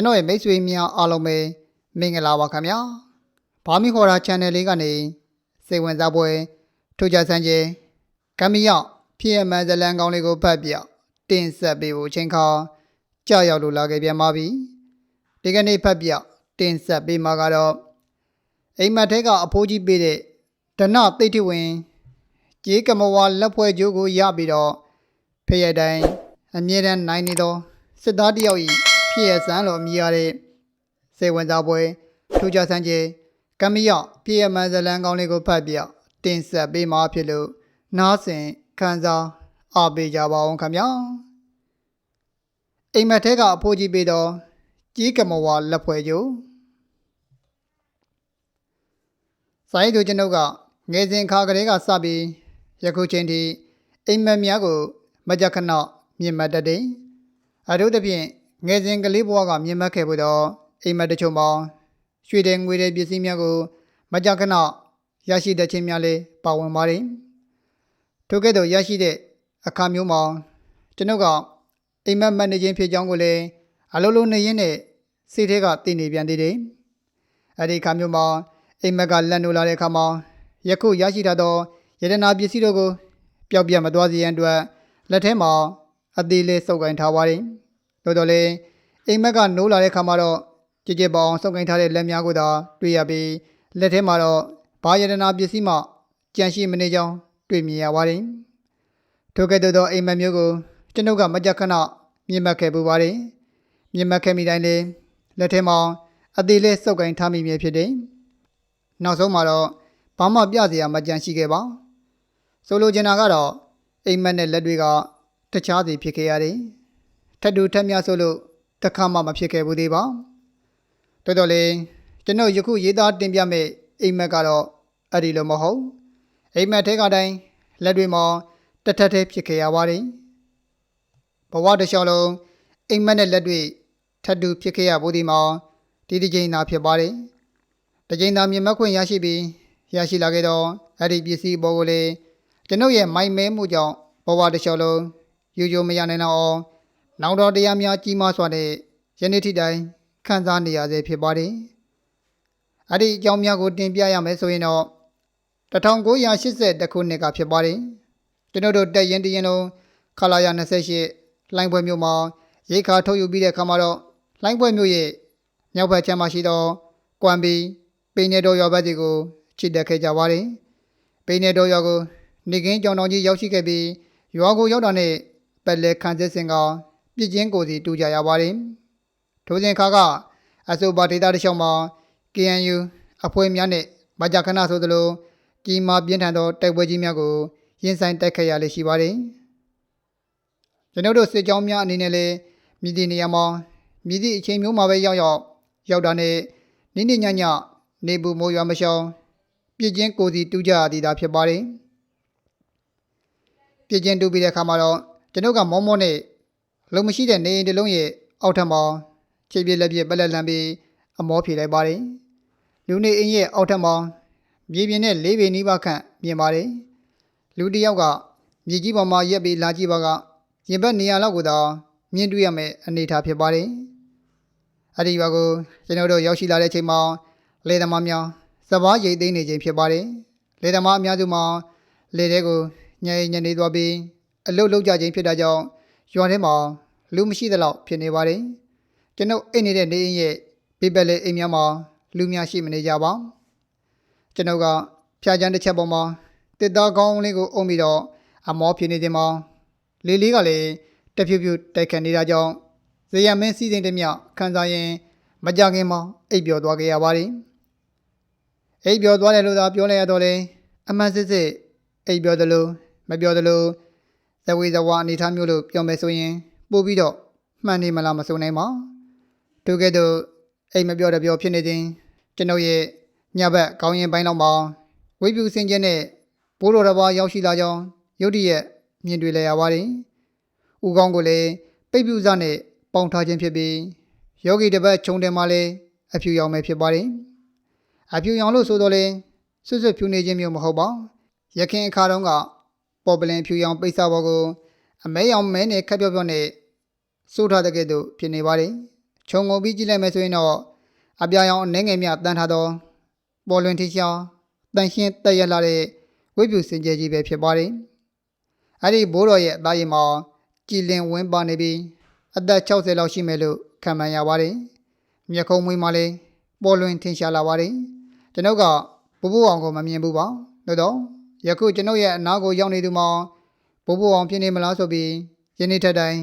ကျွန်တော်ရဲ့မိတ်ဆွေများအားလုံးပဲမင်္ဂလာပါခင်ဗျာဘာမီခေါ်တာ channel လေးကနေစိတ်ဝင်စားပွဲထိုးကြဆန်းကျဲကမ်းမီရောက်ဖြစ်ရမှန်ဇလန်ကောင်းလေးကိုဖတ်ပြတင်ဆက်ပေးဖို့အချိန်ခါကြာရောက်လို့လာခဲ့ပြန်ပါပြီဒီကနေ့ဖတ်ပြတင်ဆက်ပေးမှာကတော့အိမ်မက်ထဲကအဖိုးကြီးပေးတဲ့ဒနသိတိဝင်ကြေးကမဝါလက်ဖွဲ့ကျိုးကိုရပြီးတော့ဖရတိုင်းအမြဲတမ်းနိုင်နေတော့စစ်သားတစ်ယောက်ဤ ဖြစ်ရဆန်းလို့အမည်ရတဲ့စေဝင်စားပွဲထူးခြားဆန်းကျဲကမ္မရပြည့်ရမှန်ဇလန်ကောင်းလေးကိုဖတ်ပြတင်ဆက်ပေးမှာဖြစ်လို့နားဆင်ခံစားအားပေးကြပါအောင်ခင်ဗျာအိမ်မက်ထဲကအဖိုးကြီးပေးတော့ကြီးကမဝါလက်ဖွဲ့ကျိုးဆိုင်သူကျွန်ုပ်ကငယ်စဉ်ခါကလေးကစပြီးယခုချိန်ထိအိမ်မက်များကို မကြခဏမြင်မှတ်တတ်တယ်အထူးသဖြင့် ငယ်စဉ်ကလေးဘဝကမြင်မှတ်ခဲ့ဖို့တော့အိမ်မက်တချို့မှာရွှေတဲ့ငွေတဲ့ပစ္စည်းများကို မကြခဏရရှိတဲ့ခြင်းများလည်းပါဝင်ပါတယ်ထို့ကဲ့သို့ရရှိတဲ့အခါမျိုးမှာကျွန်ုပ်ကအိမ်မက်မန်နေခြင်းဖြစ်ကြောင်းကိုလည်းအလုံးလုံးနေရင်းနဲ့စိတ်ထဲကသိနေပြန်သေးတယ်အဲ့ဒီအခါမျိုးမှာအိမ်မက်ကလန့်နိုးလာတဲ့အခါမှာယခုရရှိတတ်သောယတနာပစ္စည်းတို့ကိုပျောက်ပြတ်မသွားစေရန်အတွက်လက်ထဲမှာအသေးလေးစုပ်ကိုင်ထားပါတယ်။ သို့တော်လည်းအိမ်မက်ကနိုးလာတဲ့အခါမှာတော့ကြည်ကြည်ပေါအောင်စုပ်ကိုင်ထားတဲ့လက်များကိုသာတွေ့ရပြီးလက်ထဲမှာတော့ဘာယတနာပစ္စည်းမှကြံရှိမနေကြောင်းတွေ့မြင်ရပါတယ်။ထိုကဲ့သို့သောအိမ်မက်မျိုးကိုကျွန်ုပ်ကမကြက်ခဏမြင်မှတ်ခဲ့ပူပါတယ်။မြင်မှတ်ခဲ့မိတိုင်းလည်းလက်ထဲမှာအသေးလေးစုပ်ကိုင်ထားမိမြဲဖြစ်တယ်။နောက်ဆုံးမှာတော့ဘာမှပြစရာမကြံရှိခဲ့ပါ။ဆိုလိုချင်တာကတော့အိမ်မက်နဲ့လက်တွေကတခြားစီဖြစ်ခဲ့ရတယ်။ ထပ်တူထပ်မြဆိုလို့တစ်ခါမှမဖြစ်ခဲ့ဘူးသေးပါ။တော်တော်လေးကျွန်တော်ယခုရေးသားတင်ပြမဲ့အိမ်မက်ကတော့အဲ့ဒီလိုမဟုတ်။အိမ်မက်ထဲကတိုင်းလက်တွေမှာတထက်ထဲဖြစ်ခဲ့ရပါတယ်။ဘဝတစ်လျှောက်လုံးအိမ်မက်နဲ့လက်တွေထပ်တူဖြစ်ခဲ့ရဘူးဒီမှာဒီဒီချိန်သာဖြစ်ပါတယ်။ဒီချိန်သာမြင်မှတ်ခွင့်ရရှိပြီးရရှိလာခဲ့တော့အဲ့ဒီပစ္စည်းပေါ်ကိုလေကျွန်ုပ်ရဲ့မိုင်မဲမှုကြောင့်ဘဝတစ်လျှောက်လုံးယူယူမရနိုင်တော့ အောင်နောက်တော်တရားများကြီးမားစွာနဲ့ယနေ့ထိတိုင်ခံစားနေရဆဲဖြစ်ပါတယ်။အဲ့ဒီအကြောင်းများကိုတင်ပြရမယ်ဆိုရင်တော့1980ခုနှစ်ကဖြစ်ပါတယ်။ကျွန်တော်တို့တက်ရင်တရင်လုံးခလာရ28လိုင်းပွဲမြို့မှာရိတ်ခါထုတ်ယူပြီးတဲ့အခါမှာတော့လိုင်းပွဲမြို့ရဲ့မြောက်ဘက်ခြမ်းမှာရှိသောကွမ်ဘီပိနေတော်ရွာဘက်စီကိုချစ်တက်ခဲ့ကြပါတယ်။ပိနေတော်ရွာကိုနေကင်းကြောင်တောင်ကြီးရောက်ရှိခဲ့ပြီးရွာကိုရောက်တာနဲ့ပက်လက်ခံစစ်စင်က ပြစ်ချင်းကိုစီတူကြရပါတယ်။ထိုစဉ်ခါကအဆိုပါဒေတာတစ်လျှောက်မှာ KNU အဖွဲ့များနဲ့မကြခဏဆိုသလိုကြီးမားပြင်းထန်သောတိုက်ပွဲကြီးများကိုရင်ဆိုင်တိုက်ခိုက်ရလေရှိပါတယ်။ကျွန်တော်တို့စစ်ကြောင်းများအနေနဲ့လည်းမြည်သည့်နေရာမှာမြည်သည့်အချိန်မျိုးမှာပဲရောက်ရောက်ရောက်တာနဲ့နိနိညညနေဘူးမိုးရွာမရှောင်ပြစ်ချင်းကိုစီတူကြရသည်သာဖြစ်ပါတယ်။ပြစ်ချင်းတူပြီးတဲ့အခါမှာတော့ကျွန်ုပ်ကမောမောနဲ့ လုံမရှိတဲ့နေအိမ်တစ်လုံးရဲ့အောက်ထပ်မှာခြေပြလက်ပြပလက်လန်ပြီးအမောဖြေလိုက်ပါတယ်။လူနေအိမ်ရဲ့အောက်ထပ်မှာမြေပြင်နဲ့လေးပေနီးပါးခန့်မြင်ပါတယ်။လူတစ်ယောက်ကမြေကြီးပေါ်မှာရက်ပြီးလာကြည့်ပါကရင်ဘတ်နေရာလောက်ကိုသာမြင်တွေ့ရမယ့်အနေအထားဖြစ်ပါတယ်။အဲ့ဒီဘက်ကိုကျွန်တော်တို့ရောက်ရှိလာတဲ့အချိန်မှာလေသမားများစပားရိတ်သိမ်းနေခြင်းဖြစ်ပါတယ်။လေသမားအများစုမှာလေထဲကိုညင်ညနေသွားပြီးအလုတ်လောက်ကြခြင်းဖြစ်တာကြောင့် ရွာထဲမှာလူမရှိသလောက်ဖြစ်နေပါတယ်။ကျွန်ုပ်အိတ်နေတဲ့နေအိမ်ရဲ့ပြပက်လေးအိမ်များမှာလူများရှိမနေကြပါ။ကျွန်ုပ်ကဖျားချမ်းတစ်ချက်ပေါ်မှာတစ်သားကောင်းလေးကိုအုံပြီးတော့အမောဖြစ်နေခြင်းမှာလေလေးကလည်းတဖြည်းဖြည်းတိုက်ခတ်နေတာကြောင့်ဇေယမင်းစီစဉ်တဲ့မြခန်းစားရင်မကြခင်မှာအိပ်ပျော်သွားခဲ့ရပါတယ်။အိပ်ပျော်သွားတယ်လို့သာပြောလိုက်ရတော့လေအမှန်စစ်စစ်အိပ်ပျော်တယ်လို့မပြောတယ်လို့ ဇဝေဇဝအနေထားမျိုးလို့ပြောမယ်ဆိုရင်ပို့ပြီးတော့မှန်နေမလားမစုံနိုင်ပါထို့ကဲ့သို့အိမ်မပြောတပြောဖြစ်နေခြင်းကျွန်ုပ်ရဲ့ညဘက်ကောင်းရင်ပိုင်းတော့မှာဝိပုစင်ကျဲနဲ့ဘိုးတော်တစ်ပါးရောက်ရှိလာကြောင်းရုတ်တရက်မြင်တွေ့လဲရပါတယ်။ဦးကောင်းကိုလည်းပိတ်ပြူစနဲ့ပေါင်ထားခြင်းဖြစ်ပြီးယောဂီတစ်ပတ်ခြုံတယ်မှလည်းအဖြူရောင်ပဲဖြစ်ပါတယ်။အဖြူရောင်လို့ဆိုတော့လေဆွတ်ဆွတ်ဖြူနေခြင်းမျိုးမဟုတ်ပါ။ရခင်အခါတုန်းက ပေါ်ပလင်ဖြူရောင်ပိတ်စာဘောကိုအမဲရောင်မဲနဲ့ခက်ပြော့ပြော့နဲ့စိုးထားတဲ့ကဲ့သို့ဖြစ်နေပါတယ်ခြုံငုံပြီးကြည့်လိုက်မယ်ဆိုရင်တော့အပြာရောင်အနေငယ်မြတန်းထားသောပေါ်လွင်ထီရှားတန်ရှင်းတက်ရလာတဲ့ဝိပုစင်ကြယ်ကြီးပဲဖြစ်ပါတယ်။အဲ့ဒီဘိုးတော်ရဲ့အသားရည်မှာကြည်လင်ဝင်းပါနေပြီးအသက်60လောက်ရှိမယ်လို့ခံမှန်းရပါတယ်။မျက်ခုံးမွေးမှလည်းပေါ်လွင်ထင်ရှားလာပါတယ်။ကျွန်ုပ်ကဘိုးဘိုးအောင်ကိုမမြင်ဘူးပါ။သို့တော့ ယခုကျွန်ုပ်ရဲ့အနားကိုရောက်နေသူမှာဘိုးဘိုးအောင်ဖြစ်နေမလားဆိုပြီးယနေ့ထက်တိုင်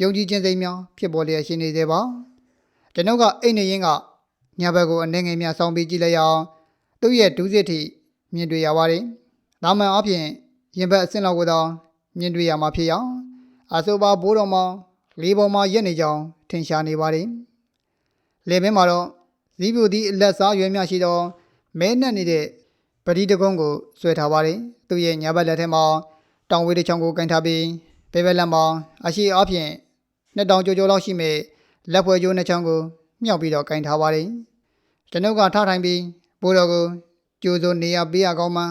ယုံကြည်ခြင်းစိတ်များဖြစ်ပေါ်လျက်ရှိနေသေးပါ။ကျွန်ုပ်ကအိတ်နေရင်းကညာဘက်ကိုအနေငယ်များဆောင်းပြီးကြည့်လိုက်ရအောင်သူ့ရဲ့ဒုစရစ်ထိမြင်တွေ့ရပါတယ်။ဒါမှန်အပြင်ရင်ဘက်အဆင့်လောက်ကိုတော့မြင်တွေ့ရမှာဖြစ်ရအောင်အဆိုပါဘိုးတော်မှာလေးပေါ်မှာရက်နေကြောင်းထင်ရှားနေပါတယ်။လေဘင်းမှာတော့ဇီးပြူသည့်အလက်စားရွယ်များရှိသောမဲနှက်နေတဲ့ ပတိတကုံးကိုဆွဲထားပါတယ်။သူ့ရဲ့ညာဘက်လက်ထဲမှာတောင်ဝေးတစ်ချောင်းကိုကင်ထားပြီးဘဲဘက်လက်မှာအရှိအပြင်နှစ်တောင်ကြိုကြိုလောက်ရှိမဲ့လက်ဖွဲ့ကျိုးနှစ်ချောင်းကိုမြောက်ပြီးတော့ကင်ထားပါတယ်။ကျွန်ုပ်ကထားထိုင်ပြီးဘိုးတော်ကိုကြိုးစိုးနေရပေးရကောင်းမှ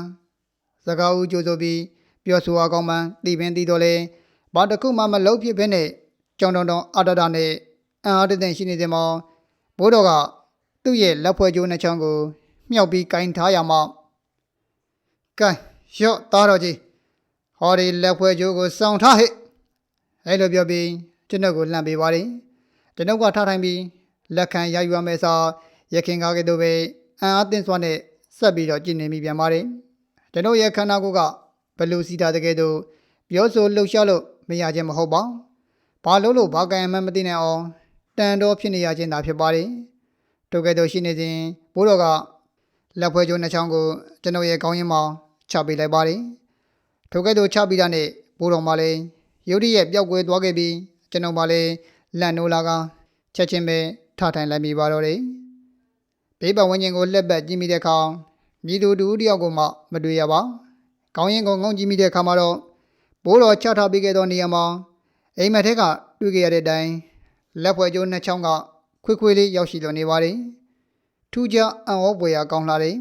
စကားဦးကြိုးစိုးပြီးပြောဆိုရကောင်းမှတည်ပင်တည်တော်လဲဘာတစ်ခုမှမလုပ်ဖြစ်ဘဲနဲ့ကြောင်တောင်တောင်အတတနဲ့အံအားတတဲ့ရှိနေတဲ့မှာဘိုးတော်ကသူ့ရဲ့လက်ဖွဲ့ကျိုးနှစ်ချောင်းကိုမြောက်ပြီးကင်ထားရမှာ ကဲရော့သားတော်ကြီးဟောဒီလက်ဖွဲ့ကျိုးကိုစောင့်ထားဟဲ့အဲ့လိုပြောပြီးကျွန်ုပ်ကိုလှမ်းပေးပါတယ်ကျွန်ုပ်ကထားထိုင်ပြီးလက်ခံရယူရမယ်ဆိုရခင်ကားကဲ့သို့ပဲအံအားသင့်စွာနဲ့ဆက်ပြီးတော့ကြည်နေမိပြန်ပါတယ်ကျွန်ုပ်ရဲ့ခန္ဓာကိုယ်ကဘလူစီတာတကယ်တော့ပြောဆိုလှုပ်ရှားလို့မရခြင်းမဟုတ်ပါဘာလို့လို့ဘာကံမှမသိနိုင်အောင်တန်တော်ဖြစ်နေရခြင်းသာဖြစ်ပါတယ်တို့ကဲ့သို့ရှိနေစဉ်ဘိုးတော်ကလက်ဖွဲ့ကျိုးနှစ်ချောင်းကိုကျွန်ုပ်ရဲ့ကောင်းရင်မှာ ချပေးလိုက်ပါတယ်ထိုကဲ့သို့ချပြီးတဲ့နေ့ဘိုးတော်မှလည်းယုတ်တိရဲ့ပျောက်ကွယ်သွားခဲ့ပြီးကျွန်ုပ်မှလည်းလန့်နိုးလာကချက်ချင်းပဲထထိုင်လိုက်မိပါတော့တယ်ဘေးပတ်ဝန်းကျင်ကိုလက်ပတ်ကြည့်မိတဲ့အခါမြည်သူတူတယောက်ကိုမှမတွေ့ရပါကောင်းရင်ကိုငုံကြည့်မိတဲ့အခါမှာတော့ဘိုးတော်ချထားပေးခဲ့သောနေရာမှာအိမ်မက်ထက်ကတွေ့ခဲ့ရတဲ့အတိုင်းလက်ဖွဲ့ကျိုးနှစ်ချောင်းကခွေခွေလေးရောက်ရှိလိုနေပါတယ်ထူးခြားအံ့ဩပွေရာကောင်းလာတယ်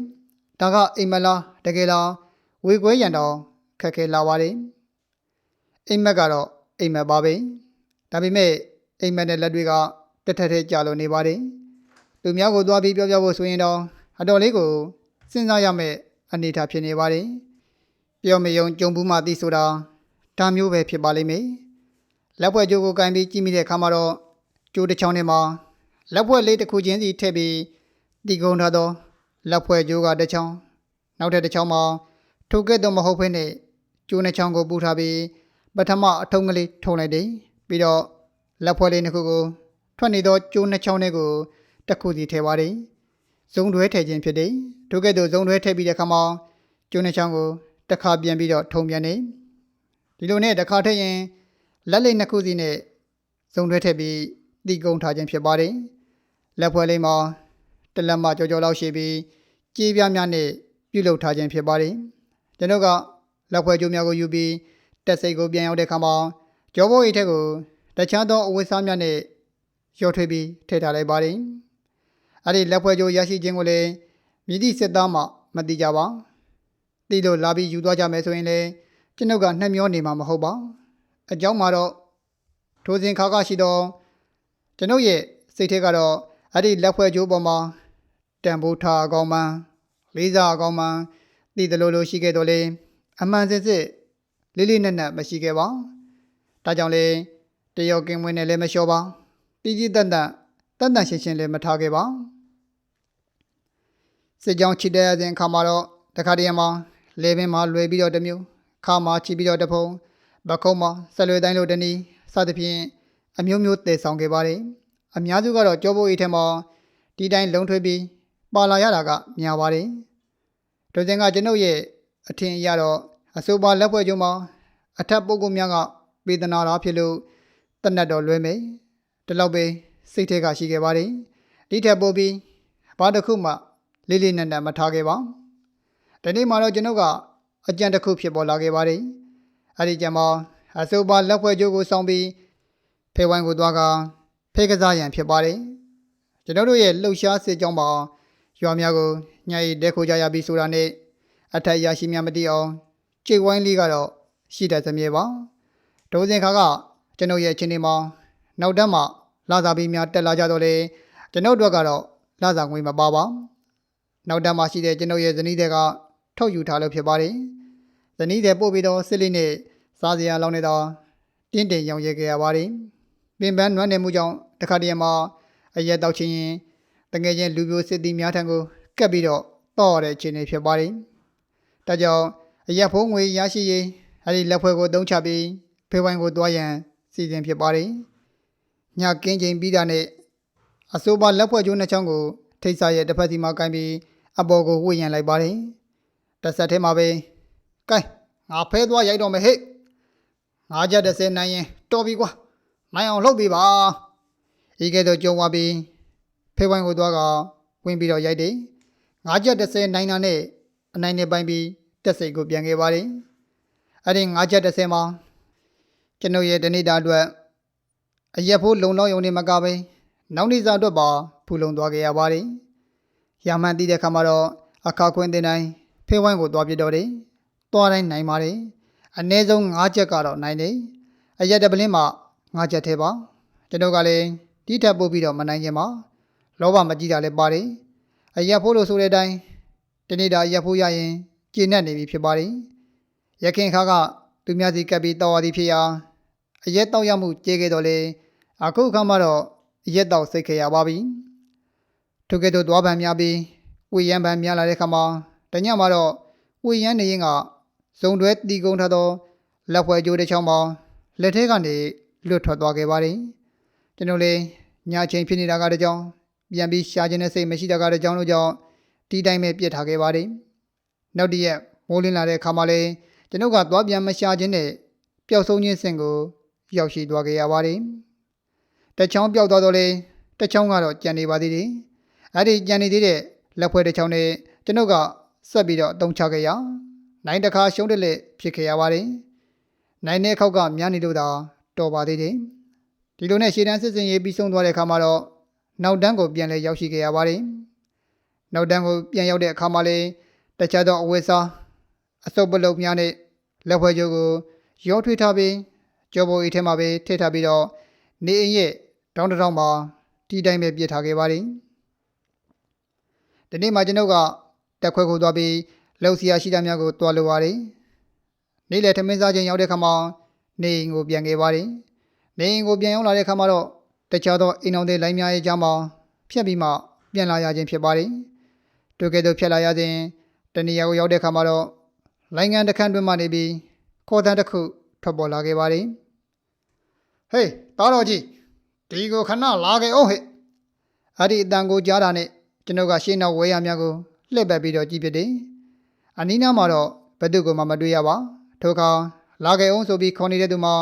ဒါကအိမ်မက်လားတကယ်လား ဝေခွဲရန်တော့ခက်ခဲလာပါတယ်အိမ်မက်ကတော့အိမ်မက်ပါပဲဒါပေမဲ့အိမ်မက်တဲ့လက်တွေကတက်ထက်ထက်ကြာလို့နေပါတယ်သူများကိုသွားပြီးပြောပြဖို့ဆိုရင်တော့အတော်လေးကိုစဉ်းစားရမယ့်အနေအထားဖြစ်နေပါတယ်ပြောမယုံကြုံဘူးမှသိဆိုတာဒါမျိုးပဲဖြစ်ပါလိမ့်မယ်လက်ဖွဲ့ကြိုးကိုကင်ပြီးကြည့်မိတဲ့အခါမှာတော့ကြိုးတစ်ချောင်းထဲမှာလက်ဖွဲ့လေးတစ်ခုချင်းစီထည့်ပြီးတီကုံထားသောလက်ဖွဲ့ကြိုးကတစ်ချောင်းနောက်ထပ်တစ်ချောင်းမှာ ထိုကဲ့သို့မဟုတ်ဘဲနဲ့ကျိုးနှစ်ချောင်းကိုပူထားပြီးပထမအထုံးကလေးထုံလိုက်တယ်ပြီးတော့လက်ဖွဲ့လေးနှစ်ခုကိုထွက်နေသောကျိုးနှစ်ချောင်းတွေကိုတစ်ခုစီထည့်ပါတယ်ဇုံတွဲထည့်ခြင်းဖြစ်တယ်ထိုကဲ့သို့ဇုံတွဲထည့်ပြီးတဲ့အခါမှာကျိုးနှစ်ချောင်းကိုတစ်ခါပြန်ပြီးတော့ထုံပြန်တယ်ဒီလိုနဲ့တစ်ခါထည့်ရင်လက်လိပ်နှစ်ခုစီနဲ့ဇုံတွဲထည့်ပြီးတီကုံထားခြင်းဖြစ်ပါတယ်လက်ဖွဲ့လေးမှာတစ်လက်မကြောကြောလောက်ရှိပြီးကြေးပြားများနဲ့ပြုလုပ်ထားခြင်းဖြစ်ပါတယ် ကျွန်တော်ကလက်ဖွဲ့ကြိုးများကိုယူပြီးတက်စိတ်ကိုပြန်ရောက်တဲ့အခါမှာကြောဘိုးအိတ်ထက်ကိုတခြားသောအဝတ်စားများနဲ့ရောထွေးပြီးထည့်ထားလိုက်ပါတယ်အဲ့ဒီလက်ဖွဲ့ကြိုးရရှိခြင်းကိုလည်းမြည်သည့်စစ်သားမှမတိကြပါတိလို့လာပြီးယူသွားကြမယ်ဆိုရင်လည်းကျွန်ုပ်ကနှက်မျောနေမှာမဟုတ်ပါအကြောင်းမှာတော့ထိုစဉ်ခါကရှိတော့ကျွန်ုပ်ရဲ့စိတ်ထဲကတော့အဲ့ဒီလက်ဖွဲ့ကြိုးပေါ်မှာတန်ဖိုးထားအကောင်မှန်လေးစားအကောင်မှ န်တည်တယ်လို့လို့ရှိခဲ့တော့လေအမှန်စစ်စစ်လေးလေးနက်နက်မရှိခဲ့ပါဒါကြောင့်လေတယောက်ကင်းဝင်နဲ့လည်းမလျှော်ပါတီးကြီးတန်တန်တန်တန်ရှင်းရှင်းလည်းမထားခဲ့ပါစစ်ကြောင်းချစ်တဲ့စဉ်ခါမှာတော့တခါတည်းမှာလေပင်မှာလွယ်ပြီးတော့တစ်မျိုးခါမှာချီပြီးတော့တစ်ဖုံဘခုံးမှာဆက်လွယ်တိုင်းလို့တနည်းစသဖြင့်အမျိုးမျိုးတည်ဆောင်ခဲ့ပါတယ်အများစုကတော့ကြောဘိုးအိတ်ထဲမှာဒီတိုင်းလုံထွေးပြီးပါလာရတာကများပါတယ် ဒိုဇင်ကကျွန်ုပ်ရဲ့အထင်အရတော့အဆိုပါလက်ဖွဲ့ကျုံမှာအထက်ပုဂ္ဂိုလ်များကပေးသနာတာဖြစ်လို့တနတ်တော်လွဲမယ်ဒီလောက်ပဲစိတ်ထဲကရှိခဲ့ပါတယ်ဒီထက်ပိုပြီးဘာတစ်ခုမှလေးလေးနက်နက်မထားခဲ့ပါဒီနေ့မှာတော့ကျွန်ုပ်ကအကြံတစ်ခုဖြစ်ပေါ်လာခဲ့ပါတယ်အဲ့ဒီကြံမှာအဆိုပါလက်ဖွဲ့ကျိုးကိုစောင်းပြီးဖေဝိုင်းကိုသွားကဖေကစားရန်ဖြစ်ပါတယ်ကျွန်တော်တို့ရဲ့လှုပ်ရှားစစ်ကြောင်းမှာ ရွာများကိုညရီတဲခိုကြရပြီဆိုတာနဲ့အထက်ရရှိများမသိအောင်ကြိတ်ဝိုင်းလေးကတော့ရှိတတ်သမြဲပါဒိုးစင်ခါကကျွန်ုပ်ရဲ့ချင်းနေမှာနောက်တန်းမှာလာစာပြီးများတက်လာကြတော့လေကျွန်ုပ်တို့ကတော့လာစာငွေမပါပါနောက်တန်းမှာရှိတဲ့ကျွန်ုပ်ရဲ့ဇနီးတွေကထုတ်ယူထားလို့ဖြစ်ပါတယ်ဇနီးတွေပို့ပြီးတော့စစ်လေးနဲ့စားစရာလောင်းနေတော့တင်းတင်ရောင်ရဲခဲ့ရပါတယ်ပင်ပန်းနွမ်းနယ်မှုကြောင့်တခါတည်းမှာအရက်တောက်ချင်းရင် တကယ်ချင်းလူပြိုစစ်သည်များထံကိုကပ်ပြီးတော့တော့ရတဲ့အခြေအနေဖြစ်ပါတယ်ဒါကြောင့်အရက်ဖိုးငွေရရှိရေးအဲဒီလက်ဖွဲ့ကိုတုံးချပြီးဖေးဝိုင်းကိုတွားရန်စီစဉ်ဖြစ်ပါတယ်ညကင်းချိန်ပြီးတာနဲ့အဆိုပါလက်ဖွဲ့ကျိုးနှစ်ချောင်းကိုထိတ်ဆာရဲ့တစ်ဖက်စီမှာကင်ပြီးအပေါ်ကိုဝှေ့ရန်လိုက်ပါတယ်တစ်ဆက်ထဲမှာပဲကဲငါဖဲသွားရိုက်တော့မယ်ဟဲ့ငါချက်30နိုင်ရင်တော်ပြီကွာနိုင်အောင်လုပ်ပေးပါဤကဲ့သို့ကြုံသွားပြီး ဖေးဝိုင်းကိုတွားကဝင်ပြီးတော့ရိုက်တယ်ငါချက်30နိုင်တာနဲ့အနိုင်နဲ့ပိုင်းပြီးတက်စိတ်ကိုပြန်ခဲ့ပါတယ်အဲ့ဒီငါချက်30မှာကျွန်ုပ်ရဲ့တနေ့တာအတွက်အရက်ဖို့လုံလောက်ယုံနေမကပဲနောက်နေ့စာအတွက်ပါဖူလုံသွားခဲ့ရပါတယ်ရာမန်တည်တဲ့ခါမှာတော့အခါခွင်းတင်တိုင်းဖေးဝိုင်းကိုတွားပြတော့တယ်တွားတိုင်းနိုင်ပါတယ်အနည်းဆုံး၅ချက်ကတော့နိုင်တယ်အရက်တပလင်းမှာ၅ချက်ထဲပါကျွန်တော်ကလည်းဒီထက်ပို့ပြီးတော့မနိုင်ခြင်းပါ လောဘမကြည့်တာလည်းပါတယ်အရက်ဖို့လို့ဆိုတဲ့အတိုင်းတနေ့တာအရက်ဖို့ရရင်ကျေနပ်နေပြီဖြစ်ပါတယ်ရခင်ခါကသူများစီကပ်ပြီးတောက်ရသည်ဖြစ်ရာအရက်တောက်ရမှုကြေခဲ့တော့လေအခုအခါမှာတော့အရက်တောက်စိတ်ခဲ့ရပါပြီထိုကဲ့သို့သွားပန်များပြီးဝေရန်ပန်များလာတဲ့ခါမှာတညမှာတော့ဝေရန်နေရင်ကဇုံတွဲတီကုန်းထားသောလက်ဖွဲ့ကြိုးတစ်ချောင်းမှာလက်ထဲကနေလွတ်ထွက်သွားခဲ့ပါတယ်ကျွန်တော်လည်းညချင်းဖြစ်နေတာကတကြောင် ပြန်ပြီးရှာခြင်းနဲ့စိတ်မရှိတာကတကြောင်တို့ကြောင့်ဒီတိုင်းပဲပြစ်ထားခဲ့ပါတယ်နောက်တည့်ရက်မိုးလင်းလာတဲ့အခါမှာလည်းကျွန်ုပ်ကသွားပြန်မရှာခြင်းနဲ့ပျောက်ဆုံးခြင်းစင်ကိုရောက်ရှိသွားခဲ့ရပါတယ်တချောင်းပျောက်သွားတော့လေတချောင်းကတော့ကြံနေပါသေးတယ်အဲ့ဒီကြံနေသေးတဲ့လက်ဖွဲ့တစ်ချောင်းနဲ့ကျွန်ုပ်ကဆက်ပြီးတော့အတုံးချခဲ့ရနိုင်တစ်ခါရှုံးတဲ့လက်ဖြစ်ခဲ့ရပါတယ်နိုင်တဲ့ခောက်ကများနေလို့သာတော်ပါသေးတယ်ဒီလိုနဲ့ရှေ့တန်းစစ်စင်ရေးပြီးဆုံးသွားတဲ့အခါမှာတော့ နောက်တန်းကိုပြန်လဲရောက်ရှိခဲ့ရပါတယ်နောက်တန်းကိုပြန်ရောက်တဲ့အခါမှာလေတခြားသောအဝတ်စားအစုပ်ပလုတ်များနဲ့လက်ဖွဲ့ကျိုးကိုရောထွေးထားပြီးကြောပေါ်အိတ်ထဲမှာပဲထည့်ထားပြီးတော့နေအိမ်ရဲ့တောင်းတထောင်မှာတီးတိုင်းပဲပြစ်ထားခဲ့ပါတယ်ဒီနေ့မှကျွန်ုပ်ကတက်ခွဲကိုသွားပြီးလှုပ်ရှားရှိတာများကိုတွားလိုပါတယ်နေ့လယ်ထမင်းစားချိန်ရောက်တဲ့ခါမှာနေအိမ်ကိုပြန်ခဲ့ပါတယ်နေအိမ်ကိုပြန်ရောက်လာတဲ့ခါမှာတော့ တခြားသောအိမ်အောင်တဲ့လိုင်းများရဲ့ကြားမှာဖြတ်ပြီးမှပြန်လာရခြင်းဖြစ်ပါတယ်တွေ့ကဲ့သို့ဖြတ်လာရခြင်းတနေရာကိုရောက်တဲ့ခါမှာတော့လိုင်းငံတစ်ခန့်တွင်မှနေပြီးခေါ်တန်းတစ်ခုထွက်ပေါ်လာခဲ့ပါတယ်ဟေးတားတော်ကြီးဒီကိုခဏလာခဲ့အောင်ဟဲ့အဲ့ဒီအတန်ကိုကြားတာနဲ့ကျွန်ုပ်ကရှေ့နောက်ဝဲရများကိုလှည့်ပတ်ပြီးတော့ကြည့်ဖြစ်တယ်အနီးနားမှာတော့ဘယ်သူမှမတွေ့ရပါထိုအခါလာခဲ့အောင်ဆိုပြီးခေါ်နေတဲ့သူမှာ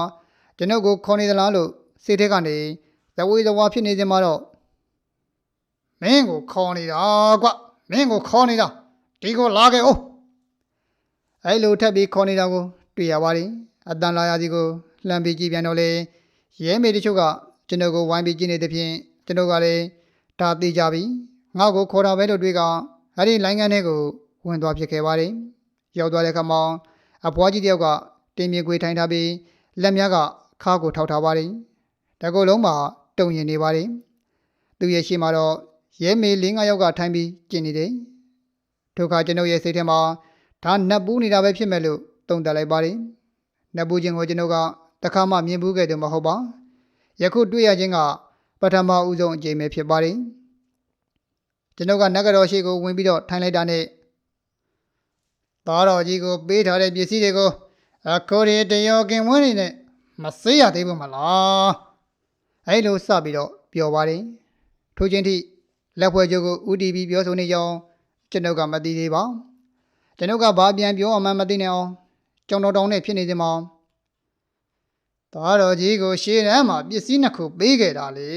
ကျွန်ုပ်ကိုခေါ်နေသလားလို့စိတ်ထဲကနေ သဝေသဝါဖြစ်နေခြင်းမှာတော့မင်းကိုခေါ်နေတာကွမင်းကိုခေါ်နေတာဒီကိုလာခဲ့အောင်အဲ့လိုထပ်ပြီးခေါ်နေတာကိုတွေ့ရပါတယ်အတန်လာရစီကိုလှမ်းပြီးကြည့်ပြန်တော့လေရဲမေတချို့ကကျွန်တော်ကိုဝိုင်းပြီးကြည့်နေတဲ့ဖြင့်ကျွန်တော်ကလည်းဒါသိကြပြီငါ့ကိုခေါ်တာပဲလို့တွေ့ကအဲ့ဒီလိုင်းကန်ထဲကိုဝင်သွားဖြစ်ခဲ့ပါတယ်ရောက်သွားတဲ့အခါမှာအဖွားကြီးတယောက်ကတင်မြေခွေထိုင်ထားပြီးလက်များကခါကိုထောက်ထားပါတယ်တကုတ်လုံးမှာ တုံရင်နေပါတယ်သူရဲ့ရှေ့မှာတော့ရဲမေလေးငါးယောက်ကထိုင်ပြီးကျင်နေတယ်ဒုက္ခကျွန်ုပ်ရဲ့စိတ်ထဲမှာဒါနှက်ပူးနေတာပဲဖြစ်မဲ့လို့တုံတက်လိုက်ပါတယ်နှက်ပူးခြင်းကိုကျွန်ုပ်ကတခါမှမြင်ဘူးခဲ့တယ်မဟုတ်ပါယခုတွေ့ရခြင်းကပထမဦးဆုံးအကြိမ်ပဲဖြစ်ပါတယ်ကျွန်ုပ်ကနဂရောရှိကိုဝင်ပြီးတော့ထိုင်လိုက်တာနဲ့သားတော်ကြီးကိုပေးထားတဲ့ပစ္စည်းတွေကိုအခုဒီတယောကင်ဝင်းနေနဲ့မစေးရသေးဘူးမလား အဲ့လိုစပြီးတော့ပြောပါတယ်ထိုချင်းထိလက်ဖွဲ့ကျုပ်ကိုဦးတီပြီးပြောဆိုနေကြောင်းကျွန်ုပ်ကမသိသေးပါကျွန်ုပ်ကဘာပြန်ပြောအောင်မှမသိနေအောင်ကြောင်တော်တောင်နဲ့ဖြစ်နေစမှာသားတော်ကြီးကိုရှေ့တန်းမှာပစ္စည်းနှစ်ခုပေးခဲ့တာလေ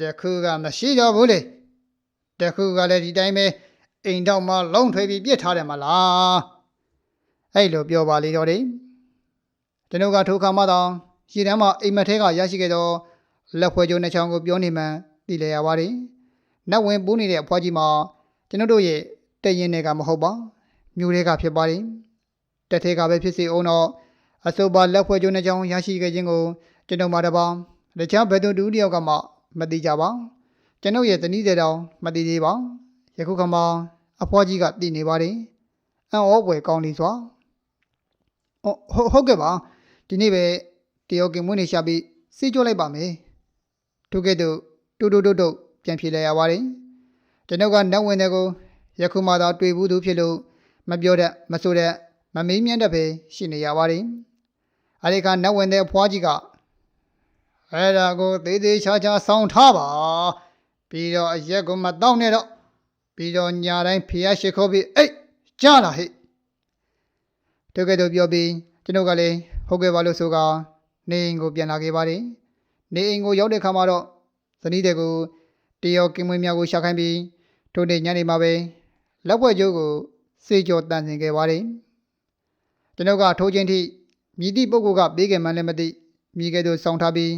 တခုကမရှိတော့ဘူးလေတခုကလည်းဒီတိုင်းပဲအိမ်တော့မှလုံးထွေးပြီးပြစ်ထားတယ်မလားအဲ့လိုပြောပါလေတော့တယ်ကျွန်ုပ်ကထိုခါမှတော့ရှေ့တန်းမှာအိမ်မက်ထဲကရရှိခဲ့သော လက်ဖွဲ့ကျိုးနှစ်ချောင်းကိုပြောနေမှန်းသိလေရပါတယ်နတ်ဝင်ပူးနေတဲ့အဖွားကြီးမှာကျွန်ုပ်တို့ရဲ့တရင်တွေကမဟုတ်ပါမျိုးတွေကဖြစ်ပါတယ်တက်ထဲကပဲဖြစ်စီအောင်တော့အဆိုပါလက်ဖွဲ့ကျိုးနှစ်ချောင်းရရှိခဲ့ခြင်းကိုကျွန်တော်မှာတပေါင်းတခြားဘယ်သူတူတယောက်ကမှမသိကြပါကျွန်ုပ်ရဲ့တနည်းတဲ့တောင်မသိသေးပါယခုခါမှာအဖွားကြီးကတည်နေပါတယ်အံ့ဩဖွယ်ကောင်းနေစွာဟုတ်ဟုတ်ဟုတ်ကဲ့ပါဒီနေ့ပဲတယောက်ကင်မွေးနေရှာပြီးစီးကြိုးလိုက်ပါမယ် ထို့ကဲ့သို့တူတူတုတ်တုတ်ပြန်ပြေးလိုက်ရပါတယ်ကျွန်ုပ်ကနတ်ဝင်တဲ့ကိုယခုမှသာတွေ့ဘူးသူဖြစ်လို့မပြောတတ်မဆိုတတ်မမေးမြန်းတတ်ပဲရှိနေရပါတယ်အဲဒီကနတ်ဝင်တဲ့အဖွားကြီးကအဲ့ဒါကိုသေးသေးချာချာဆောင်းထားပါပြီးတော့အရက်ကိုမတောင်းနဲ့တော့ပြီးတော့ညာတိုင်းဖျားရှိခိုးပြီးအိတ်ကြားလာဟိတ်တကယ်တော့ပြောပြီးကျွန်ုပ်ကလည်းဟုတ်ကဲ့ပါလို့ဆိုကနေအိမ်ကိုပြန်လာခဲ့ပါတယ် နေအိမ်ကိုရောက်တဲ့ခါမှာတော့ဇနီးတဲ့ကိုတရောကင်မွေးများကိုရှာခိုင်းပြီးထိုနေ့ညနေမှာပဲလက်ပွဲကျိုးကိုစေကြောတန်ဆင်ခဲ့ပါတယ်ကျွန်ုပ်ကထိုးချင်းထိမြည်သည့်ပုဂ္ဂိုလ်ကပေးခဲ့မှန်းလည်းမသိမိကဲ့သို့ဆောင်းထားပြီး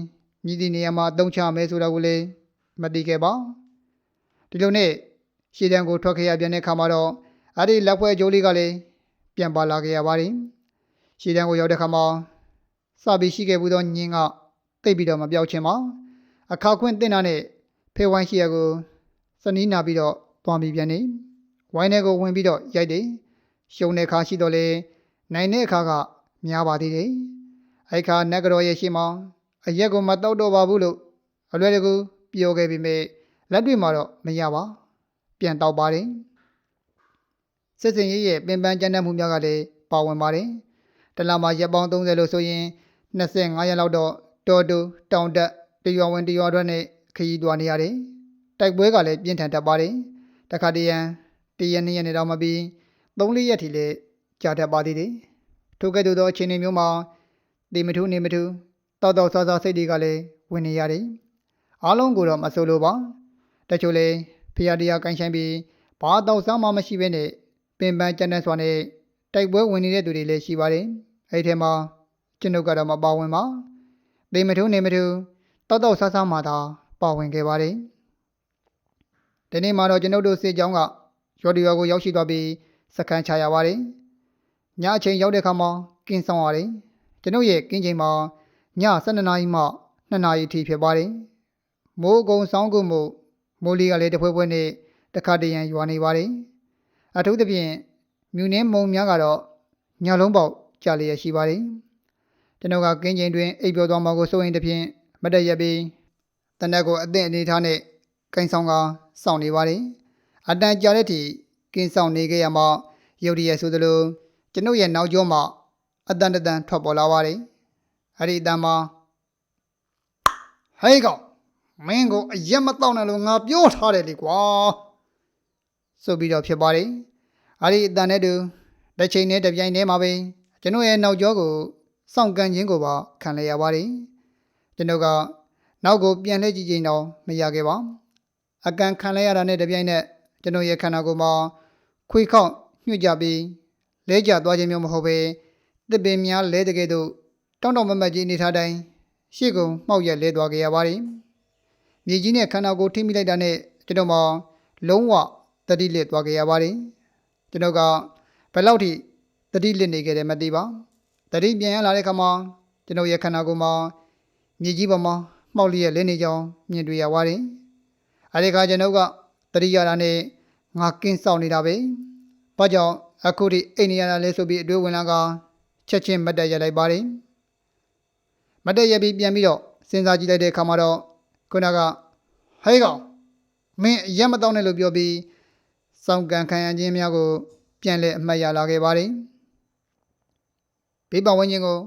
မြည်သည့်နေရာမှာအသုံးချမယ်ဆိုတာကိုလည်းမသိခဲ့ပါဒီလိုနဲ့ရှေ့တန်းကိုထွက်ခဲ့ရပြန်တဲ့ခါမှာတော့အဲ့ဒီလက်ဖွဲ့ကြိုးလေးကလည်းပြန်ပါလာခဲ့ရပါတယ်ရှေ့တန်းကိုရောက်တဲ့ခါမှာစပြီးရှိခဲ့ဘူးသောညင်းက တိတ်ပြီးတော့မပြောက်ချင်ပါအခါခွင့်တင်တာနဲ့ဖေဝိုင်းရှိရကိုစနီးနာပြီးတော့သွားပြီးပြန်နေဝိုင်းထဲကိုဝင်ပြီးတော့ရိုက်တယ်ရှုံတဲ့ခါရှိတော့လေနိုင်တဲ့အခါကများပါသေးတယ်အဲ့ခါနတ်ကတော်ရဲ့ရှိမောင်အရက်ကိုမတောက်တော့ပါဘူးလို့အလွယ်တကူပြောခဲ့ပြီးမြဲလက်တွေ့မှာတော့မရပါပြန်တောက်ပါတယ်စစ်စင်ရေးရဲ့ပင်ပန်းကြမ်းတမ်းမှုများကလည်းပါဝင်ပါတယ်တလမှာရက်ပေါင်း30လို့ဆိုရင်25ရက်လောက်တော့ တော်တူတောင်တက်တရွာဝင်တရွာထွက်နဲ့ခရီးသွားနေရတယ်တိုက်ပွဲကလည်းပြင်းထန်တတ်ပါတယ်တခါတရံတရနေ့ရက်နေတော့မပြီး3-4ရက်ထိလည်းကြာတတ်ပါသေးတယ်ထို့ကဲ့သို့သောအခြေအနေမျိုးမှာဒီမထူးနေမထူးတောက်တောက်ဆောဆောစိတ်တွေကလည်းဝင်နေရတယ်အားလုံးကိုတော့မဆိုလိုပါတချို့လေဖရာတရားကန်ဆိုင်ပြီးဘာတော့စားမှမရှိဘဲနဲ့ပင်ပန်းကြမ်းတမ်းစွာနဲ့တိုက်ပွဲဝင်နေတဲ့သူတွေလည်းရှိပါတယ်အဲ့ဒီထဲမှာကျွန်ုပ်ကတော့မပါဝင်ပါ ဒီမထူးနေမထူးတောက်တောက်ဆားဆားမှသာပါဝင်ခဲ့ပါတယ်ဒီနေ့မှာတော့ကျွန်ုပ်တို့စေချောင်းကရော်ဒီယောကိုရောက်ရှိသွားပြီးစခန်းချရပါတယ်ညအချိန်ရောက်တဲ့အခါမှာကင်းဆောင်ရတယ်ကျွန်ုပ်ရဲ့ကင်းချိန်မှာည12နာရီမှ2နာရီအထိဖြစ်ပါတယ်။မိုးကုံဆောင်းကုမှုမိုးလီကလည်းတစ်ဖွဲဖွဲနဲ့တစ်ခါတရံရွာနေပါတယ်။အထူးသဖြင့်မြူနှင်းမုံများကတော့ညလုံးပေါက်ကြာလျက်ရှိပါတယ်။ ကျွန်ုပ်ကကင်းချိန်တွင်အိပ်ပျော်သွားမှာကိုစိုးရင်တစ်ဖြင့်မတ်တက်ရက်ပြီးတနက်ကိုအသင့်အနေထားနဲ့ကင်းဆောင်ကစောင့်နေပါတယ်။အတန်ကြာတဲ့ထိကင်းဆောင်နေခဲ့ရမှရုတ်တရက်ဆိုသလိုကျွန်ုပ်ရဲ့နောက်ကျောမှာအတန်တတန်ထွက်ပေါ်လာပါတယ်။အဲ့ဒီအတန်မှာဟဲ့ကောင်မင်းကိုအရက်မတော့နဲ့လို့ငါပြောထားတယ်လေကွာဆိုပြီးတော့ဖြစ်ပါတယ်။အဲ့ဒီအတန်နဲ့တူတစ်ချိန်နဲ့တစ်ပြိုင်တည်းမှာပဲကျွန်တော်ရဲ့နောက်ကျောကို စောင့်ကန်ခြင်းကိုပါခံလိုက်ရပါတယ်။ကျွန်တော်ကနောက်ကိုပြန်လှည့်ကြည့်ချိန်တော့မရခဲ့ပါ။အကန်ခံလိုက်ရတာနဲ့တစ်ပြိုင်နက်ကျွန်တော်ရဲ့ခန္ဓာကိုယ်မှာခွေခေါက်ညှိ့ကြပြီးလဲကျသွားခြင်းမျိုးမဟုတ်ပဲတစ်ပင်များလဲတကယ်တော့တောင်းတောင်းမမတ်ကြီးနေထားတိုင်းရှေ့ကုံမှောက်ရက်လဲသွားကြရပါတယ်။မြေကြီးနဲ့ခန္ဓာကိုယ်ထိမိလိုက်တာနဲ့ကျွန်တော်မှလုံးဝတတိလစ်သွားကြရပါတယ်။ကျွန်တော်ကဘယ်လောက်ထိတတိလစ်နေခဲ့တယ်မသိပါ။ တတိပြန်ရလာတဲ့ခါမှာကျွန်တော်ရဲ့ခန္ဓာကိုယ်မှာမြေကြီးပေါ်မှာမှောက်လျက်လဲနေကြောင်းမြင်တွေ့ရပါတယ်။အဲဒီခါကျွန်တော်ကတတိရတာနဲ့ငါကင်းဆောင်နေတာပဲ။ဘာကြောင့်အခုထိအိမ်နေရတာလဲဆိုပြီးအတွေးဝင်လာကချက်ချင်းမတ်တက်ရလိုက်ပါတယ်မတ်တက်ရပြီးပြန်ပြီးတော့စဉ်းစားကြည့်လိုက်တဲ့အခါမှာတော့ခုနကဟဲ့ကောင်မင်းအရက်မတော့နဲ့လို့ပြောပြီးစောင့်ကန်ခံရခြင်းများကို ပြန်လဲအမှတ်ရလာခဲ့ပါတယ် ဘေးပဝန်းကျင်ကို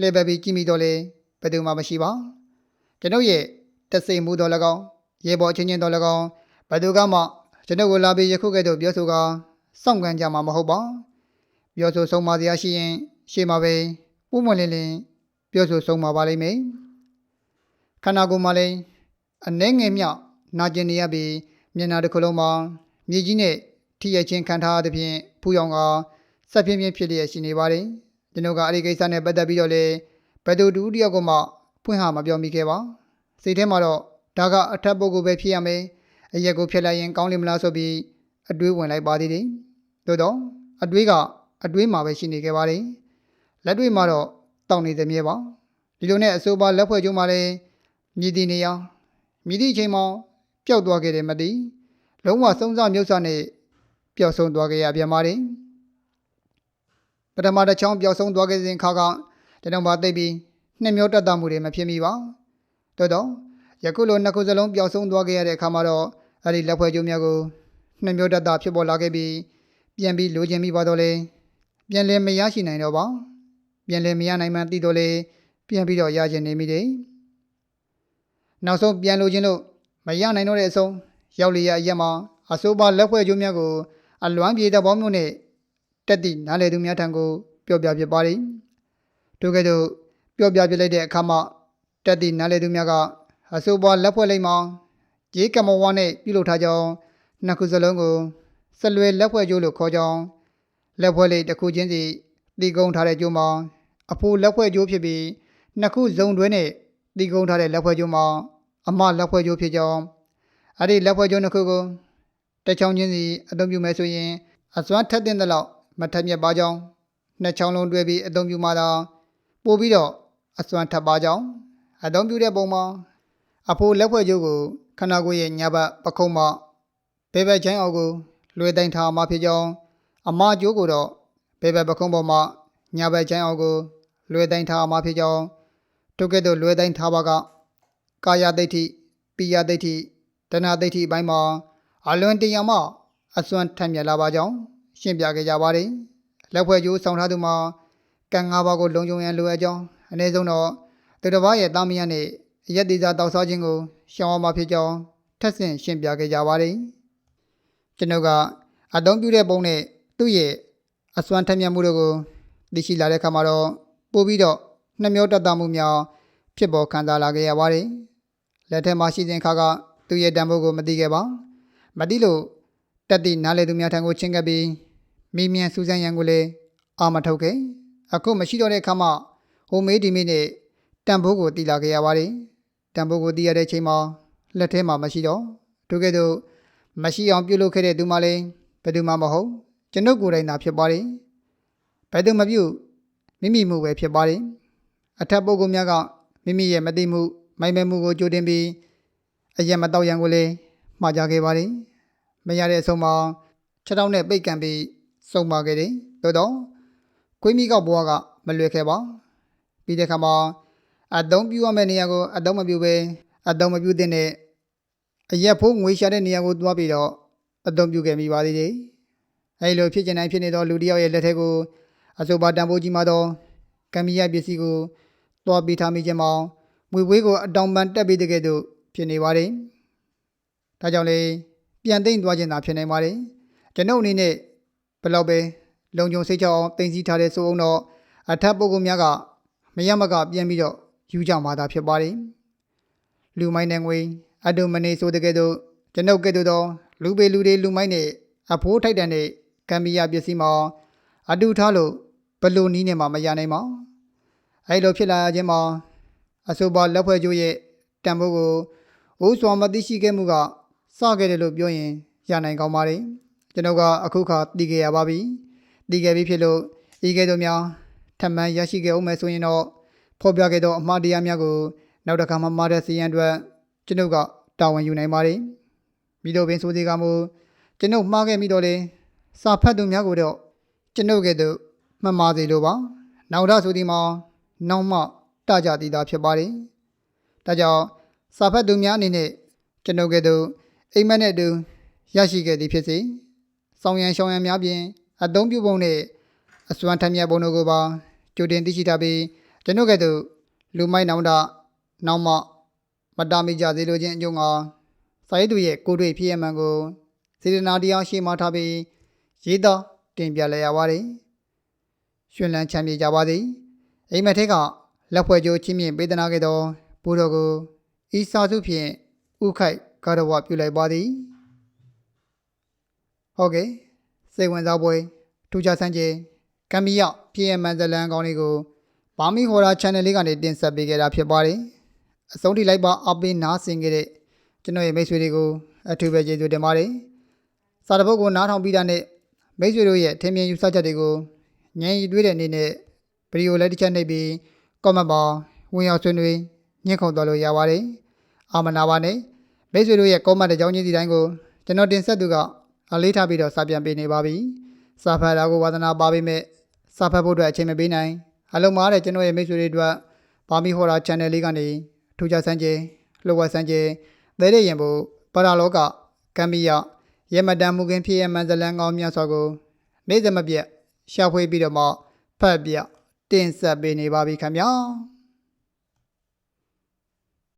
လှည့်ပတ်ပြီးကြည့်မိတော့လေဘယ်သူမှမရှိပါကျွန်ုပ်ရဲ့တစိမ်မှုတော်၎င်းရေပေါ်ချင်းချင်းတော်၎င်းဘယ်သူကမှကျွန်ုပ်ကိုလာပြီးယခုကဲ့သို့ပြောဆိုကာစောင့်ကန်ကြမှာမဟုတ်ပါပြောဆိုဆုံးမစရာရှိရင် ရှေ့မှာပဲပုံမွန်လင်းလင်းပြောဆိုဆုံးမပါလိမ့်မယ်ခန္ဓာကိုယ်မှာလည်းအနှဲငယ်မြနာကျင်နေရပြီးမျက်နှာတစ်ခုလုံးမှာမြေကြီးနဲ့ထိရချင်းခံထားသဖြင့်ဖူးရောင်ကဆက်ပြင်းပြင်းဖြစ်လျက်ရှိနေပါတယ် ကျွန်တော်ကအဲ့ဒီကိစ္စနဲ့ပတ်သက်ပြီးတော့လေဘယ်သူတူတယောက်ကမှဖွင့်ဟာမပြောမိခဲ့ပါစိတ်ထဲမှာတော့ဒါကအထက်ပုဂ္ဂိုလ်ပဲဖြစ်ရမယ်အရက်ကိုဖြစ်လိုက်ရင်ကောင်းလိမ့်မလားဆိုပြီးအတွေးဝင်လိုက်ပါသေးတယ်သို့တော့အတွေးကအတွေးမှာပဲရှိနေခဲ့ပါတယ်လက်တွေ့မှာတော့တောင်းနေသည်မြဲပါဒီလိုနဲ့အဆိုပါလက်ဖွဲ့ကျုံမှာလည်းမြည်တည်နေရာမြည်သည့်အချိန်မှာပျောက်သွားခဲ့တယ်မသိလုံးဝဆုံးစမြုပ်ဆနဲ့ပျောက်ဆုံးသွားခဲ့ရပြန်ပါတယ် ပထမတစ်ချောင်းပျောက်ဆုံးသွားခဲ့စဉ်ခါကကျွန်တော်မသိပြီးနှစ်မျိုးတက်တာမှုတွေမဖြစ်မိပါတော်တော့ယခုလိုနှစ်ခုစလုံးပျောက်ဆုံးသွားခဲ့ရတဲ့အခါမှာတော့အဲ့ဒီလက်ဖွဲ့ကျိုးများကိုနှစ်မျိုးတက်တာဖြစ်ပေါ်လာခဲ့ပြီးပြန်ပြီးလိုချင်မိပါတော့လေပြန်လည်မရရှိနိုင်တော့ပါပြန်လည်မရနိုင်မှသိတော့လေပြန်ပြီးတော့ရချင်နေမိတယ်နောက်ဆုံးပြန်လိုချင်လို့မရနိုင်တော့တဲ့အဆုံးရောက်လျက်အရက်မှာအဆိုပါလက်ဖွဲ့ကျိုးများကိုအလွမ်းပြေတဲ့ဘောမျိုးနဲ့ တက်သည့်နားလေသူများထံကိုပြောပြဖြစ်ပါတယ်ထို့ကဲ့သို့ပြောပြပြလိုက်တဲ့အခါမှာတက်သည့်နားလေသူများကအဆိုပါလက်ဖွဲ့လိုက်မှာဂျေးကမဝါနဲ့ပြုလုပ်ထားကြောင်းနှစ်ခုစလုံးကိုဆက်လွယ်လက်ဖွဲ့ကျိုးလို့ခေါ်ကြောင်းလက်ဖွဲ့လေးတစ်ခုချင်းစီတီကုံထားတဲ့ကျိုးမှာအဖိုးလက်ဖွဲ့ကျိုးဖြစ်ပြီးနှစ်ခုစုံတွဲနဲ့တီကုံထားတဲ့လက်ဖွဲ့ကျိုးမှာအမလက်ဖွဲ့ကျိုးဖြစ်ကြောင်းအဲ့ဒီလက်ဖွဲ့ကျိုးနှစ်ခုကိုတစ်ချောင်းချင်းစီအသုံးပြုမယ်ဆိုရင်အစွမ်းထက်တဲ့လောက် မထက်မြက်ပါကြောင်းနှစ်ချောင်းလုံးတွဲပြီးအသုံးပြုမှသာပို့ပြီးတော့အစွမ်းထပ်ပါကြောင်းအသုံးပြုတဲ့ပုံမှာအဖိုးလက်ဖွဲ့ကျိုးကိုခန္ဓာကိုယ်ရဲ့ညာဘက်ပခုံးမှဘဲဘက်ချိုင်းအောက်ကိုလွှဲတိုင်းထားမှဖြစ်ကြောင်းအမကျိုးကိုတော့ဘဲဘက်ပခုံးပေါ်မှညာဘက်ချိုင်းအောက်ကိုလွှဲတိုင်းထားမှဖြစ်ကြောင်းထို့ကဲ့သို့လွှဲတိုင်းထားပါကကာယဒိဋ္ဌိပိယဒိဋ္ဌိတဏှာဒိဋ္ဌိအပိုင်းမှာအလွန်တရာမှအစွမ်းထက်မြက်လာပါကြောင်း ရှင်းပြခဲ့ကြပါတယ်လက်ဖွဲ့ကျိုးဆောင်ထားသူမှာကံ၅ပါးကိုလုံခြုံရန်လိုအပ်ကြောင်းအနည်းဆုံးတော့သူတစ်ပါးရဲ့တာမယနဲ့ရက်သေးစားတောက်စားခြင်းကိုရှောင်အောင်မဖြစ်ကြောင်းထပ်ဆင့်ရှင်းပြခဲ့ကြပါတယ်ကျွန်ုပ်ကအသုံးပြုတဲ့ပုံနဲ့သူ့ရဲ့အစွမ်းထက်မြက်မှုတို့ကိုသိရှိလာတဲ့အခါမှာတော့ပို့ပြီးတော့နှမျောတတ်တာမှုများဖြစ်ပေါ်ခံစားလာခဲ့ရပါတယ်လက်ထက်မှာရှိစဉ်ခါကသူ့ရဲ့တန်ဖိုးကိုမသိခဲ့ပါမသိလို့တက်သည့်နားလေသူများထံကိုချင်းကပ်ပြီး မိမြန်စူးစမ်းရန်ကိုလည်းအာမထုတ်ခဲ့အခုမရှိတော့တဲ့အခါမှာဟိုမေးဒီမေးနဲ့တန်ဖိုးကိုတည်လာခဲ့ရပါတယ်တန်ဖိုးကိုတည်ရတဲ့ချိန်မှာလက်ထဲမှာမရှိတော့ထို့ကဲ့သို့မရှိအောင်ပြုလုပ်ခဲ့တဲ့သူမှလည်းဘယ်သူမှမဟုတ်ကျွန်ုပ်ကိုယ်တိုင်သာဖြစ်ပါတယ်ဘယ်သူမပြုမိမိမှုပဲဖြစ်ပါတယ်အထက်ပုဂ္ဂိုလ်များကမိမိရဲ့မသိမှုမိုင်မဲမှုကိုကြိုတင်ပြီးအရက်မတော့ရန်ကိုလည်းမှားကြခဲ့ပါတယ်မရတဲ့အဆုံးမှာခြေထောက်နဲ့ပိတ်ကန်ပြီး စုံပါခဲ့တယ်သို့တော့ခွေးမိကောက်ဘွားကမလွယ်ခဲ့ပါပြီးတဲ့ခါမှာအတုံးပြူရမယ့်နေရာကိုအတုံးမပြူပဲအတုံးမပြူတဲ့အရက်ဖိုးငွေရှာတဲ့နေရာကိုသွားပြီးတော့အတုံးပြူခဲ့မိပါသေးတယ်အဲလိုဖြစ်ချင်တိုင်းဖြစ်နေတော့လူတစ်ယောက်ရဲ့လက်ထက်ကိုအဆိုပါတန်ဖိုးကြီးမှတော့ကံမီရပစ္စည်းကိုသွားပြီးထားမိခြင်းမှာမွေဝေးကိုအတောင်ပန်တက်ပြီးတဲ့ကဲ့သို့ဖြစ်နေပါတယ်။ဒါကြောင့်လေပြန်သိမ့်သွားခြင်းသာဖြစ်နိုင်ပါတယ်။ကျွန်ုပ်အနေနဲ့ ဘယ်လောက်ပဲလုံခြုံစိတ်ချအောင်တင်စီထားတဲ့ဆိုအောင်တော့အထက်ပုဂ္ဂိုလ်များကမရမကပြန်ပြီးတော့ယူကြမှာသာဖြစ်ပါတယ်။လူမိုင်းတဲ့ငွေအတုမနေဆိုတဲ့ကဲ့သို့ကျွန်ုပ်ကဲ့သို့သောလူပေလူတွေလူမိုင်းနဲ့အဖိုးထိုက်တန်တဲ့ကံမီယာပစ္စည်းမှာအတူထားလို့ဘယ်လိုနည်းနဲ့မှမရနိုင်ပါ။အဲလိုဖြစ်လာခြင်းမှာအဆိုပါလက်ဖွဲ့ကျိုးရဲ့တံပိုးကိုအိုးစွာမသိရှိခဲ့မှုကစခဲ့တယ်လို့ပြောရင်ရနိုင်ကောင်းပါတယ် ကျွန်တော်ကအခုခါတည်ခဲ့ရပါပြီတည်ခဲ့ပြီဖြစ်လို့ဤကဲ့သို့များထပ်မံရရှိခဲ့အောင်မယ်ဆိုရင်တော့ဖော်ပြခဲ့သောအမှားတရားများကိုနောက်တစ်ခါမှမှားတဲ့စီရင်အတွက်ကျွန်ုပ်ကတာဝန်ယူနိုင်ပါတယ်မိတို့ပင်ဆိုစီကမူကျွန်ုပ်မှားခဲ့မိတော့လေစာဖတ်သူများကိုတော့ကျွန်ုပ်ကဲ့သို့မှတ်မှားစေလိုပါနောက်တော့ဆိုဒီမှာနောက်မှတကြတည်တာဖြစ်ပါတယ်။ဒါကြောင့်စာဖတ်သူများအနေနဲ့ကျွန်ုပ်ကဲ့သို့အိမ်မက်နဲ့အတူရရှိခဲ့သည်ဖြစ်စေ။ ဆောင်းရံရှောင်းရံများပြင်အသုံးပြုပုံနဲ့အစွမ်းထမြတ်ပုံတို့ကိုပါကြိုတင်သိရှိထားပြီးကျွန်ုပ်ကဲ့သို့လူမိုက်နောင်တနောက်မှမတာမိကြသေးလိုခြင်းအကျုံးကစာရေးသူရဲ့ကိုယ်တွေ့ဖြစ်ရမှန်ကိုစေတနာတရားရှိမှထားပြီးရေးသားတင်ပြလိုက်ရပါတယ်။ရှင်လန်းချမ်းမြေကြပါသည်။အိမ်မက်ထဲကလက်ဖွဲ့ကြိုးချင်းမြင့်ပေးသနာခဲ့သောဘုတော်ကိုဤစာစုဖြင့်ဥခိုက်ကာရဝပြုလိုက်ပါသည် ဟုတ်ကဲ့စိတ်ဝင်စားပွဲထူးခြားဆန်းကျင်ကမ်မီယပြည်အမှန်ဇလန်ကောင်းလေးကိုဘာမီဟော်ရာ channel လေးကနေတင်ဆက်ပေးခဲ့တာဖြစ်ပါတယ်အဆုံးထိလိုက်ပါအပင်းနားဆင်ခဲ့တဲ့ကျွန်တော်ရဲ့မိတ်ဆွေတွေကိုအထူးပဲကျေးဇူးတင်ပါတယ်စာတပုတ်ကိုနားထောင်ပြီးတာနဲ့မိတ်ဆွေတို့ရဲ့ထင်မြင်ယူဆချက်တွေကိုဉာဏ်ရည်တွေးတဲ့အနေနဲ့ဗီဒီယိုလေးတစ်ချက်နှိပ်ပြီး comment မှာဝင်ရောက်ဆွေးနွေးညှင့်ခုန်သွားလို့ရပါတယ်အာမနာပါနဲ့မိတ်ဆွေတို့ရဲ့ကောမန့်တဲ့ကြောင်းချင်းစီတိုင်းကိုကျွန်တော်တင်ဆက်သူက အလေးထားပြီးတော့စာပြန်ပေးနေပါပြီစာဖတ်တာကိုဝါသနာပါပေမဲ့စာဖတ်ဖို့အတွက်အချိန်မပေးနိုင်အလုံးမားတဲ့ကျွန်တော်ရဲ့မိတ်ဆွေတွေအတွက်ဘာမီဟော်ရာ channel လေးကနေထူးခြားစမ်းကြဲလှုပ်ဝက်စမ်းကြဲသဲတဲ့ရင်ဖို့ပရာလောကကမ်မီယာရဲမတန်မူခင်ဖြစ်ရမှန်ဇလန်ကောင်းများစွာကိုနေ့စမပြတ်ရှာဖွေပြီးတော့မှဖတ်ပြတင်ဆက်ပေးနေပါပြီခင်ဗျာ